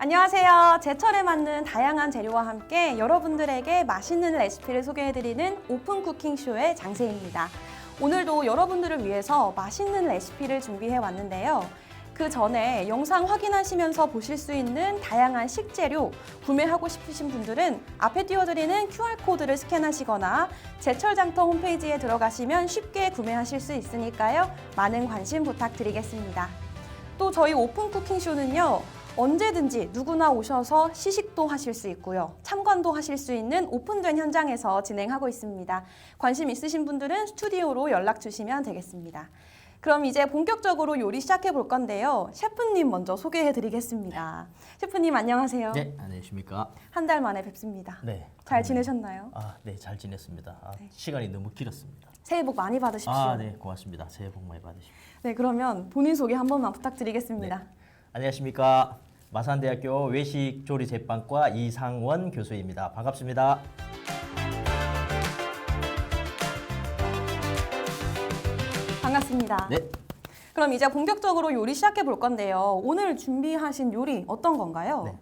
안녕하세요. 제철에 맞는 다양한 재료와 함께 여러분들에게 맛있는 레시피를 소개해드리는 오픈 쿠킹 쇼의 장세입니다. 오늘도 여러분들을 위해서 맛있는 레시피를 준비해 왔는데요. 그 전에 영상 확인하시면서 보실 수 있는 다양한 식재료 구매하고 싶으신 분들은 앞에 띄워드리는 QR코드를 스캔하시거나 제철장터 홈페이지에 들어가시면 쉽게 구매하실 수 있으니까요. 많은 관심 부탁드리겠습니다. 또 저희 오픈 쿠킹 쇼는요. 언제든지 누구나 오셔서 시식도 하실 수 있고요. 참관도 하실 수 있는 오픈된 현장에서 진행하고 있습니다. 관심 있으신 분들은 스튜디오로 연락 주시면 되겠습니다. 그럼 이제 본격적으로 요리 시작해 볼 건데요. 셰프님 먼저 소개해 드리겠습니다. 셰프님 안녕하세요. 네, 안녕하십니까? 한 달 만에 뵙습니다. 네. 잘 지내셨나요? 아, 네, 잘 지냈습니다. 아, 네. 시간이 너무 길었습니다. 새해 복 많이 받으십시오. 아, 네, 고맙습니다. 새해 복 많이 받으십시오. 네, 그러면 본인 소개 한 번만 부탁드리겠습니다. 네. 안녕하십니까? 마산대학교 외식 조리 제빵과 이상원 교수입니다. 반갑습니다. 반갑습니다. 네. 그럼 이제 본격적으로 요리 시작해 볼 건데요. 오늘 준비하신 요리 어떤 건가요? 네.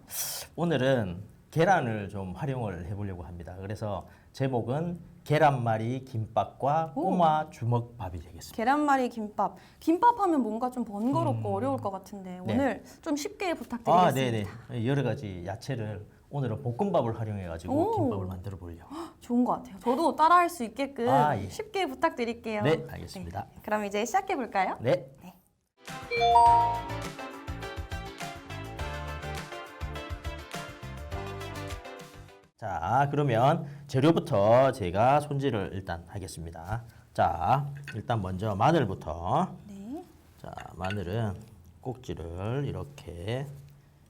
오늘은 계란을 좀 활용을 해보려고 합니다. 그래서 제목은 계란말이 김밥과 오. 꼬마 주먹밥이 되겠습니다. 계란말이 김밥. 김밥 하면 뭔가 좀 번거롭고 어려울 것 같은데 네. 오늘 좀 쉽게 아, 부탁드리겠습니다. 네, 네. 여러 가지 야채를 오늘은 볶음밥을 활용해가지고 오. 김밥을 만들어 보려고. 좋은 것 같아요. 저도 따라할 수 있게끔 아, 예. 쉽게 부탁드릴게요. 네, 알겠습니다. 네. 그럼 이제 시작해 볼까요? 네. 자, 그러면 재료부터 제가 손질을 일단 하겠습니다. 자, 일단 먼저 마늘부터. 네. 자, 마늘은 꼭지를 이렇게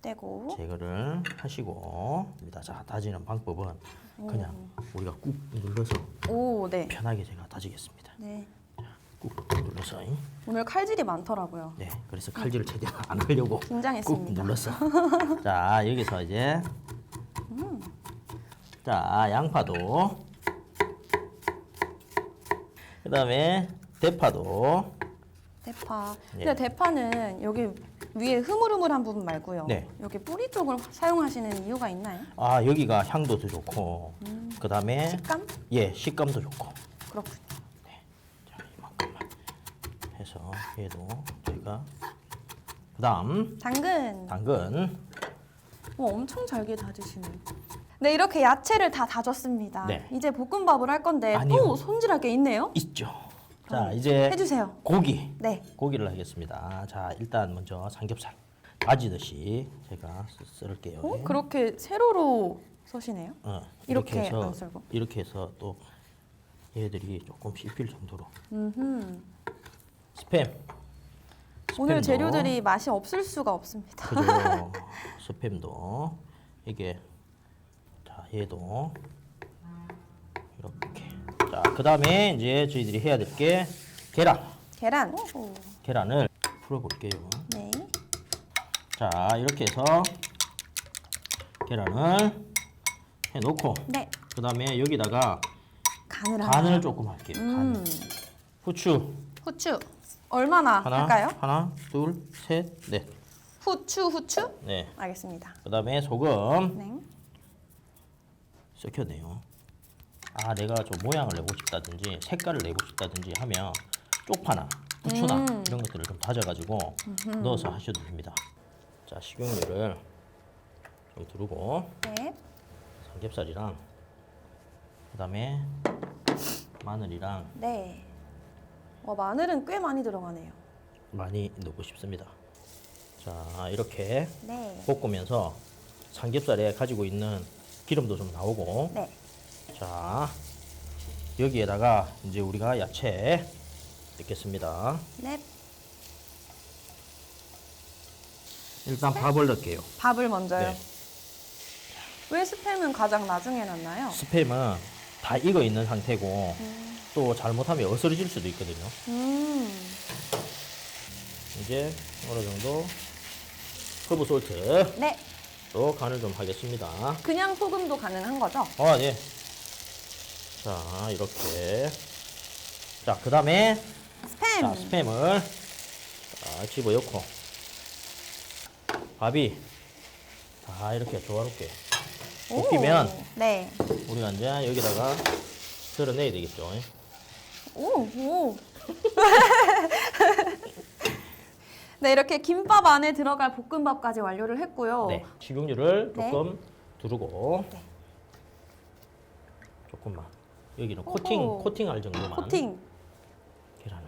떼고 제거를 하시고, 자, 다지는 방법은 그냥 우리가 꾹 눌러서 오, 네. 편하게 제가 다지겠습니다. 네. 꾹 눌러서. 오늘 칼질이 많더라고요. 네, 그래서 칼질을 최대한 안 하려고 꾹 긴장했습니다. 눌렀어. 자, 여기서 이제 자 양파도 그 다음에 대파도 대파. 예. 근데 대파는 여기 위에 흐물흐물한 부분 말고요. 네. 여기 뿌리 쪽을 사용하시는 이유가 있나요? 아 여기가 향도 더 좋고 그다음에 식감? 예 식감도 좋고 그렇군요. 자 이만큼만 해서 얘도 제가 그 다음 당근. 당근 어, 엄청 잘게 다지시네. 네, 이렇게 야채를 다 다졌습니다. 네. 이제 볶음밥을 할 건데 아니요. 또 손질할 게 있네요. 있죠. 자 이제 해주세요. 고기 네. 고기를 하겠습니다. 자 일단 먼저 삼겹살 다지듯이 제가 썰- 썰을게요. 어? 그렇게 세로로 서시네요. 어, 이렇게 해서 안 썰고? 이렇게 해서 또 얘들이 조금 씹힐 정도로 음흠. 스팸. 오늘 스팸도, 재료들이 맛이 없을 수가 없습니다. 그죠. 스팸도 이게 자 얘도 이렇게 자 그 다음에 이제 저희들이 해야 될 게 계란 계란. 계란을 풀어볼게요. 네. 자 이렇게 해서 계란을 해놓고 네. 그 다음에 여기다가 간을 하나. 간을 조금 할게요. 간. 음. 후추 후추. 얼마나 하나, 할까요? 하나, 둘, 셋, 넷. 후추, 후추. 네. 알겠습니다. 그 다음에 소금 네. 섞여내요. 아, 내가 좀 모양을 내고 싶다든지 색깔을 내고 싶다든지 하면 쪽파나 부추나 음. 이런 것들을 좀 다져가지고 넣어서 하셔도 됩니다. 자, 식용유를 좀 두르고 네. 삼겹살이랑 그다음에 마늘이랑 네. 와, 마늘은 꽤 많이 들어가네요. 많이 넣고 싶습니다. 자, 이렇게 네. 볶으면서 삼겹살에 가지고 있는 기름도 좀 나오고 네. 자 여기에다가 이제 우리가 야채 넣겠습니다 네. 일단 밥을 넣을게요 밥을 먼저요. 네. 왜 스팸은 가장 나중에 넣나요? 스팸은 다 익어 있는 상태고 또 잘못하면 어스러질 수도 있거든요 음. 이제 어느 정도 허브 솔트 네. 또 간을 좀 하겠습니다 그냥 소금도 가능한 거죠? 아, 네. 자, 이렇게. 자, 그 다음에 스팸. 자, 스팸을 자, 집어넣고 밥이 자 이렇게 조화롭게 오. 볶이면 네. 우리가 이제 여기다가 썰어내야 되겠죠. 오, 오. 네, 이렇게 김밥 안에 들어갈 볶음밥까지 완료를 했고요. 네. 식용유를 네. 조금 두르고 네. 조금만 여기는 코팅 오호. 코팅할 정도만 코팅. 계란을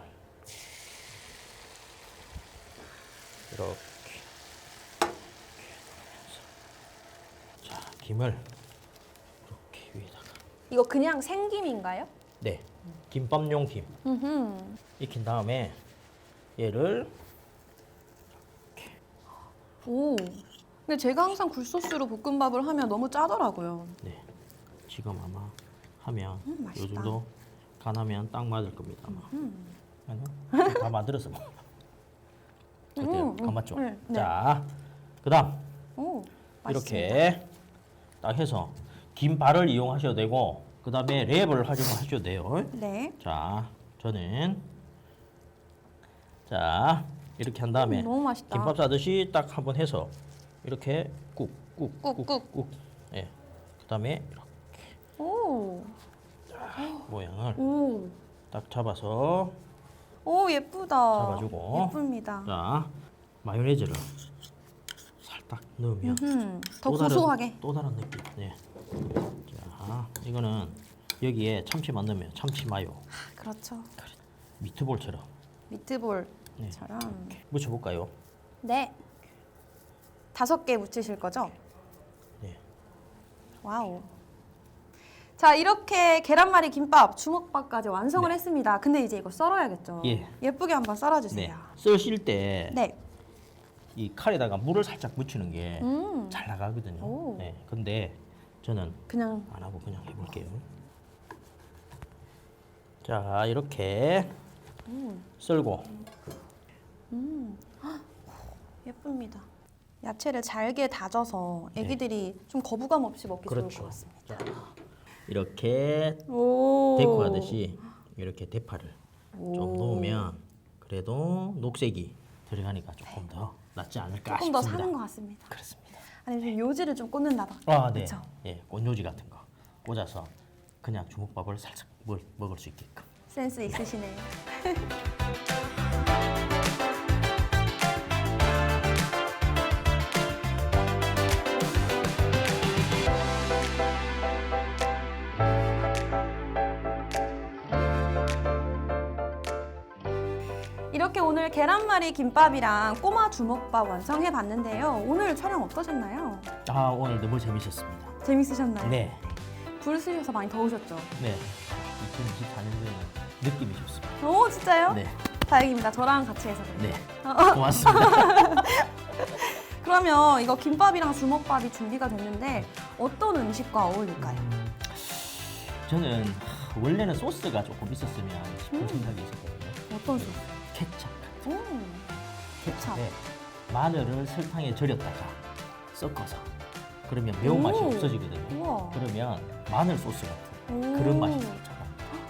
이렇게 자 김을 이렇게 위에다가 이거 그냥 생김인가요? 네 김밥용 김 음흠. 익힌 다음에 얘를 오. 근데 제가 항상 굴소스로 볶음밥을 하면 너무 짜더라고요. 네 지금 아마 하면 음, 요 맛있다. 정도 간하면 딱 맞을 겁니다 아마 음. 아니요? 다먹 어때요? 음, 음. 간 맞죠? 네, 네. 자 그다음 오. 맛있습니다. 이렇게 딱 해서 긴 발을 이용하셔도 되고 그 다음에 랩을 활용하셔도 돼요. 네. 자, 저는 자 이렇게 한 다음에 음, 너무 맛있다. 김밥 싸듯이 딱 한번 해서 이렇게 꾹, 꾹. 꾹꾹 꾹 꾹 예. 그 다음에 이렇게 오. 모양을 오. 딱 잡아서 오, 예쁘다. 잡아주고. 예쁩니다. 자 마요네즈를 살짝 넣으면 음, 더 또 다른- 고소하게. 또 다른 느낌. 예. 자, 이거는 여기에 참치만 넣으면 참치 마요. 그렇죠. 미트볼처럼 미트볼 처럼. 네. 묻혀볼까요? 네. 다섯 개 묻히실 거죠? 네. 와우. 자, 이렇게 계란말이 김밥, 주먹밥까지 완성을 했습니다. 근데 이제 이거 썰어야겠죠? 예. 예쁘게 한번 네. 썰어주세요. 쓰실 때이 네. 칼에다가 물을 살짝 묻히는 게 잘 음, 나가거든요. 오. 네. 근데 저는 그냥 안 하고 그냥 해볼게요. 자, 이렇게 음, 썰고 음. 헉, 예쁩니다. 야채를 잘게 다져서 애기들이 좀 거부감 없이 먹기 좋을 것 네. 그렇죠. 같습니다. 자, 이렇게 오. 데코하듯이 이렇게 대파를 오. 좀 넣으면 그래도 녹색이 들어가니까 조금 더 낫지 않을까 조금 더 싶습니다. 사는 것 같습니다. 그렇습니다. 아니면 좀 요지를 좀 꽂는다던가. 아, 네. 그쵸? 예, 꽃요지 같은 거 꽂아서 그냥 주먹밥을 살짝 먹, 먹을 수 있게끔. 센스 있으시네요. 이렇게 오늘 계란말이 김밥이랑 꼬마 주먹밥 완성해 봤는데요. 오늘 촬영 어떠셨나요? 아, 오늘 너무 재밌었습니다. 재밌으셨나요? 네. 불 쓰셔서 많이 더우셨죠? 네. 2024년도에는 느낌이 좋습니다. 오 진짜요? 네. 다행입니다. 저랑 같이 해서 그래요. 네. 고맙습니다. 그러면 이거 김밥이랑 주먹밥이 준비가 됐는데 어떤 음식과 어울릴까요? 음, 저는 하, 원래는 소스가 조금 있었으면 싶은 음. 생각이 있었거든요. 어떤 소스? 케찹. 오, 케찹에 마늘을 설탕에 절였다가 섞어서 그러면 매운맛이 오. 없어지거든요. 우와. 그러면 마늘 소스 같은 오. 그런 맛이 들죠.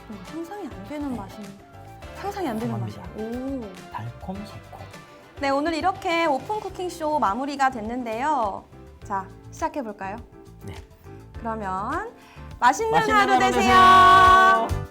뭔가 상상이 안 되는 맛이 상상이 안 되는. 맛이에요. 오. 달콤 새콤. 네, 오늘 이렇게 오픈 쿠킹 쇼 마무리가 됐는데요. 자, 시작해 볼까요? 네. 그러면 맛있는, 맛있는 하루 하루 되세요. 되세요.